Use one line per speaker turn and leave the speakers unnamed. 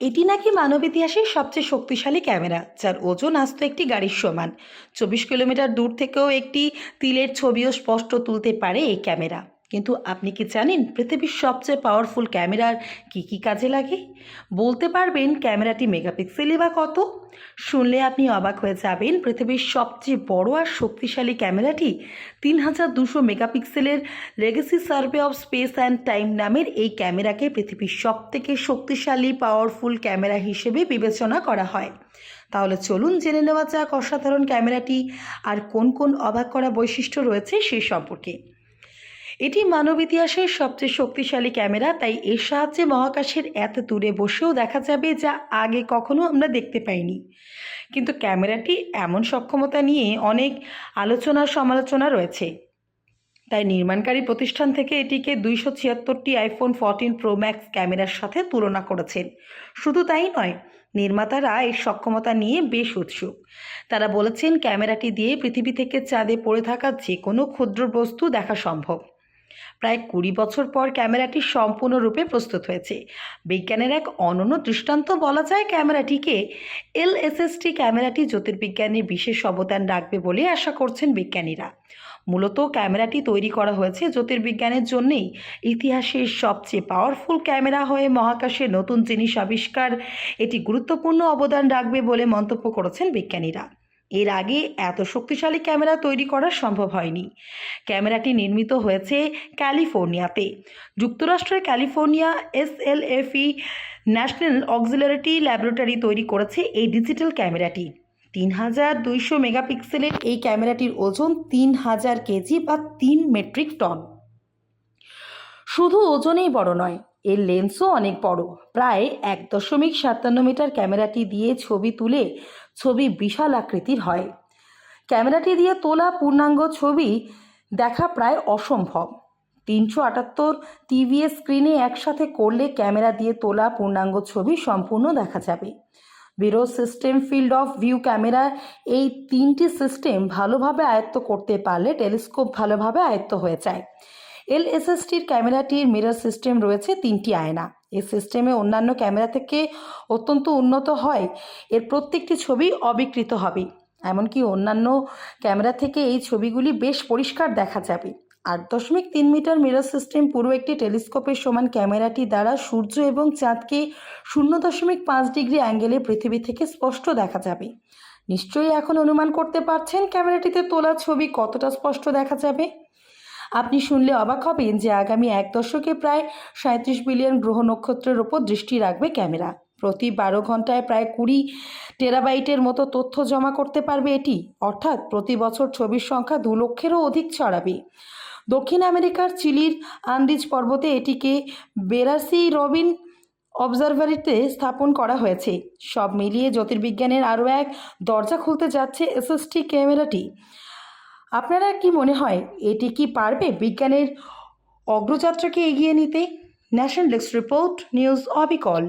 এটি নাকি মানব ইতিহাসের সবচেয়ে শক্তিশালী ক্যামেরা, যার ওজন আসতো একটি গাড়ির সমান। চব্বিশ কিলোমিটার দূর থেকেও একটি তিলের ছবিও স্পষ্ট তুলতে পারে এই ক্যামেরা। কিন্তু আপনি কি জানেন পৃথিবীর সবচেয়ে পাওয়ারফুল ক্যামেরার কি কি কাজে লাগে? বলতে পারবেন ক্যামেরাটি মেগাপিক্সেলে বা কত? শুনলে আপনি অবাক হয়ে যাবেন পৃথিবীর সবচেয়ে বড় আর শক্তিশালী ক্যামেরাটি তিন হাজার দুশো মেগাপিক্সেলের legacy survey of space and time নামের এই ক্যামেরাকে পৃথিবীর সবথেকে শক্তিশালী পাওয়ারফুল ক্যামেরা হিসেবে বিবেচনা করা হয়। তাহলে চলুন জেনে নেওয়া যাক অসাধারণ ক্যামেরাটি আর কোন কোন অবাক করা বৈশিষ্ট্য রয়েছে সে সম্পর্কে। এটি মানব ইতিহাসের সবচেয়ে শক্তিশালী ক্যামেরা, তাই এর সাহায্যে মহাকাশের এত দূরে বসেও দেখা যাবে যা আগে কখনো আমরা দেখতে পাইনি। কিন্তু ক্যামেরাটি এমন সক্ষমতা নিয়ে অনেক আলোচনা সমালোচনা রয়েছে। তাই নির্মাণকারী প্রতিষ্ঠান থেকে এটিকে দুইশো ছিয়াত্তরটি আইফোন ফোরটিন প্রো ম্যাক্স ক্যামেরার সাথে তুলনা করেছেন। শুধু তাই নয়, নির্মাতারা এর সক্ষমতা নিয়ে বেশ উৎসুক। তারা বলেছেন, ক্যামেরাটি দিয়ে পৃথিবী থেকে চাঁদে পড়ে থাকা যে কোনো ক্ষুদ্র বস্তু দেখা সম্ভব। প্রায় কুড়ি বছর পর ক্যামেরাটি সম্পূর্ণরূপে প্রস্তুত হয়েছে। বিজ্ঞানের এক অনন্য দৃষ্টান্ত বলা যায় ক্যামেরাটিকে। এলএসএসটি ক্যামেরাটি জ্যোতির্বিজ্ঞানের বিশেষ অবদান রাখবে বলে আশা করছেন বিজ্ঞানীরা। মূলত ক্যামেরাটি তৈরি করা হয়েছে জ্যোতির্বিজ্ঞানের জন্যেই। ইতিহাসের সবচেয়ে পাওয়ারফুল ক্যামেরা হয়ে মহাকাশে নতুন জিনিস আবিষ্কার এটি গুরুত্বপূর্ণ অবদান রাখবে বলে মন্তব্য করেছেন বিজ্ঞানীরা। এর আগে এত শক্তিশালী ক্যামেরা তৈরি করা সম্ভব হয়নি। ক্যামেরাটি নির্মিত হয়েছে ক্যালিফোর্নিয়াতে। যুক্তরাষ্ট্রের ক্যালিফোর্নিয়া এস এল এসএলএফই ন্যাশনাল অক্সিলারিটি ল্যাবরেটরি তৈরি করেছে এই ডিজিটাল ক্যামেরাটি। তিন হাজার দুইশো মেগাপিক্সেলের এই ক্যামেরাটির ওজন তিন হাজার কেজি বা তিন মেট্রিক টন। শুধু ওজনেই বড় নয় এর লেন্সও অনেক বড়। প্রায় এক দশমিক সাতান্ন মিটার ক্যামেরাটি দিয়ে ছবি তুলে ছবি বিশাল আকৃতির হয়। ক্যামেরাটি দিয়ে তোলা পূর্ণাঙ্গ ছবি দেখা প্রায় অসম্ভব। তিনশো আটাত্তর টিভিএস স্ক্রিনে একসাথে করলে ক্যামেরা দিয়ে তোলা পূর্ণাঙ্গ ছবি সম্পূর্ণ দেখা যাবে। বিরো system field of view camera এই তিনটি সিস্টেম ভালোভাবে আয়ত্ত করতে পারলে টেলিস্কোপ ভালোভাবে আয়ত্ত হয়ে যায়। এলএসএসটির ক্যামেরাটির মিরর সিস্টেম রয়েছে তিনটি আয়না। এই সিস্টেমে অন্যান্য ক্যামেরা থেকে অত্যন্ত উন্নত হয়। এর প্রত্যেকটি ছবি অবিকৃত হবে। এমনকি অন্যান্য ক্যামেরা থেকে এই ছবিগুলি বেশ পরিষ্কার দেখা যাবে। আট দশমিক তিন মিটার মিরর সিস্টেম পুরো একটি টেলিস্কোপের সমান ক্যামেরাটি দ্বারা সূর্য এবং চাঁদকে শূন্য দশমিক পাঁচ ডিগ্রি অ্যাঙ্গেলে পৃথিবী থেকে স্পষ্ট দেখা যাবে। নিশ্চয়ই এখন অনুমান করতে পারছেন ক্যামেরাটিতে তোলা ছবি কতটা স্পষ্ট দেখা যাবে? আপনি শুনলে অবাক হবেন যে আগামী এক দশকে প্রায় সাঁত্রিশ বিলিয়ন গ্রহ নক্ষত্রের ওপর দৃষ্টি রাখবে ক্যামেরা। প্রতি বারো ঘন্টায় প্রায় কুড়ি টেরাবাইটের মতো তথ্য জমা করতে পারবে এটি। অর্থাৎ প্রতি বছর ছবির সংখ্যা দু লক্ষেরও অধিক ছড়াবে। দক্ষিণ আমেরিকার চিলির আন্দিজ পর্বতে এটিকে বেরাসি রবিন অবজারভারিতে স্থাপন করা হয়েছে। সব মিলিয়ে জ্যোতির্বিজ্ঞানের আরও এক দরজা খুলতে যাচ্ছে এসএসটি ক্যামেরাটি। আপনারা কি মনে হয় এটি কি পারবে? বিজ্ঞানের অগ্রযাত্রাকে এগিয়ে নিতে? ন্যাশনাল ডেস্ক রিপোর্ট নিউজ অবিকল।